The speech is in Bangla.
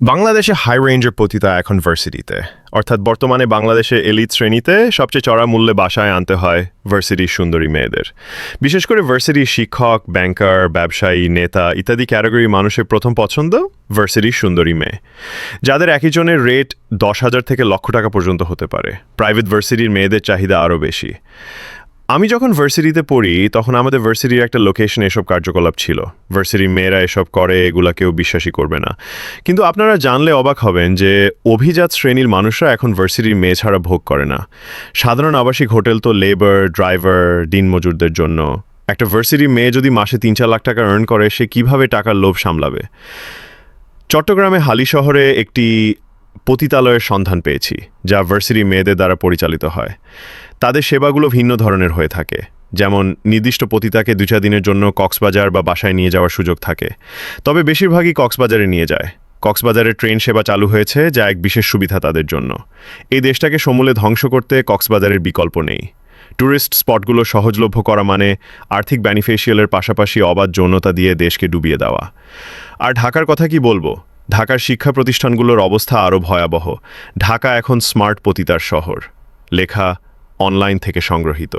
বাংলাদেশে হাই রেঞ্জের পতিতা এখন ভার্সিটিতে অর্থাৎ বর্তমানে বাংলাদেশে এলিট শ্রেণীতে সবচেয়ে চড়া মূল্যে বাসায় আনতে হয় ভার্সিটির সুন্দরী মেয়েদের। বিশেষ করে ভার্সিটির শিক্ষক ব্যাংকার ব্যবসায়ী, নেতা ইত্যাদি ক্যাটাগরির মানুষের প্রথম পছন্দ ভার্সিটির সুন্দরী মেয়ে। যাদের একই জনের রেট দশ হাজার থেকে লক্ষ টাকা পর্যন্ত হতে পারে। প্রাইভেট ভার্সিটির মেয়েদের চাহিদা আরও বেশি। আমি যখন ভার্সিটিতে পড়ি, তখন আমাদের ভার্সিটির একটা লোকেশনে এসব কার্যকলাপ ছিল। ভার্সিটির মেয়েরা এসব করে, এগুলা কেউ বিশ্বাসই করবে না। কিন্তু আপনারা জানলে অবাক হবেন যে, অভিজাত শ্রেণির মানুষরা এখন ভার্সিটির মেয়ে ছাড়া ভোগ করে না। সাধারণ আবাসিক হোটেল তো লেবার ড্রাইভার দিনমজুরদের জন্য। একটা ভার্সিটির মেয়ে যদি মাসে তিন চার লাখ টাকা আর্ন করে, সে কীভাবে টাকার লোভ সামলাবে? চট্টগ্রামে হালি শহরে একটি পতিতালয়ের সন্ধান পেয়েছি, যা ভার্সিটি মেয়েদের দ্বারা পরিচালিত হয়। তাদের সেবাগুলো ভিন্ন ধরনের হয়ে থাকে। যেমন, নির্দিষ্ট পতিতাকে দু চার দিনের জন্য কক্সবাজার বা বাসায় নিয়ে যাওয়ার সুযোগ থাকে। তবে বেশিরভাগই কক্সবাজারে নিয়ে যায়। কক্সবাজারে ট্রেন সেবা চালু হয়েছে, যা এক বিশেষ সুবিধা তাদের জন্য। এই দেশটাকে সমূলে ধ্বংস করতে কক্সবাজারের বিকল্প নেই। ট্যুরিস্ট স্পটগুলো সহজলভ্য করা মানে আর্থিক বেনিফিশিয়ালের পাশাপাশি অবাধ যৌনতা দিয়ে দেশকে ডুবিয়ে দেওয়া। আর ঢাকার কথা কি বলব? ঢাকার শিক্ষা প্রতিষ্ঠানগুলোর অবস্থা আরও ভয়াবহ। ঢাকা এখন স্মার্ট পতিতার শহর। লেখা অনলাইন থেকে সংগ্রহীত।